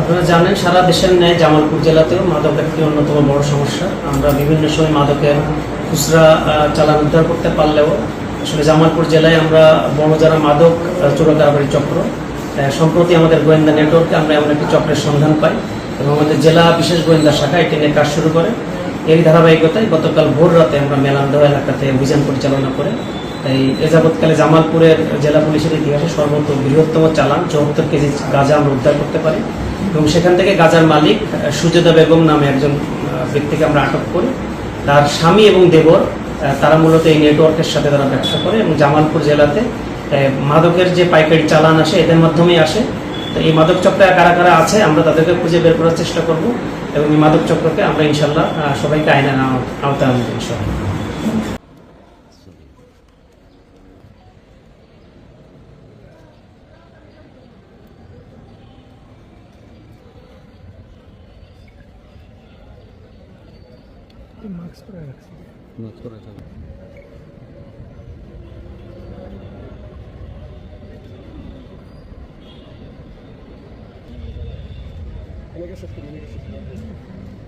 আপনারা জানেন সারা দেশের ন্যায় জামালপুর জেলাতেও মাদক একটি অন্যতম বড় সমস্যা। আমরা বিভিন্ন সময় মাদকের খুচরা চালান উদ্ধার করতে পারলেও আসলে জামালপুর জেলায় আমরা বড় যারা মাদক আহ, চোরা চক্র সম্প্রতি আমাদের গোয়েন্দা নেটওয়ার্কে আমরা এমন একটি চক্রের সন্ধান পাই এবং আমাদের জেলা বিশেষ গোয়েন্দা শাখা এটি নিয়ে কাজ শুরু করে। এই ধারাবাহিকতায় গতকাল ভোর রাতে আমরা মেলান্দহ এলাকাতে অভিযান পরিচালনা করে এই এ যাবৎকালে জামালপুরের জেলা পুলিশের ইতিহাসে সর্বোচ্চ বৃহত্তম চালান চৌহত্তর কেজি গাঁজা আমরা উদ্ধার করতে পারি। এবং সেখান থেকে গাজার মালিক সুজেদা বেগম নামে একজন ব্যক্তিকে আমরা আটক করি। তার স্বামী এবং দেবর তারা মূলত এই নেটওয়ার্কের সাথে তারা ব্যবসা করে এবং জামালপুর জেলাতে মাদকের যে পাইকারি চালান আসে, এদের মাধ্যমেই আসে। তো এই মাদক চক্রে কারা কারা আছে, আমরা তাদেরকে খুঁজে বের করার চেষ্টা করব এবং এই মাদক চক্রকে আমরা ইনশাল্লাহ সবাইকে আইনের আও- আওতায় আনব ইনশাল্লাহ и Макс справится. Макс справится. Мне кажется, что мне кажется, что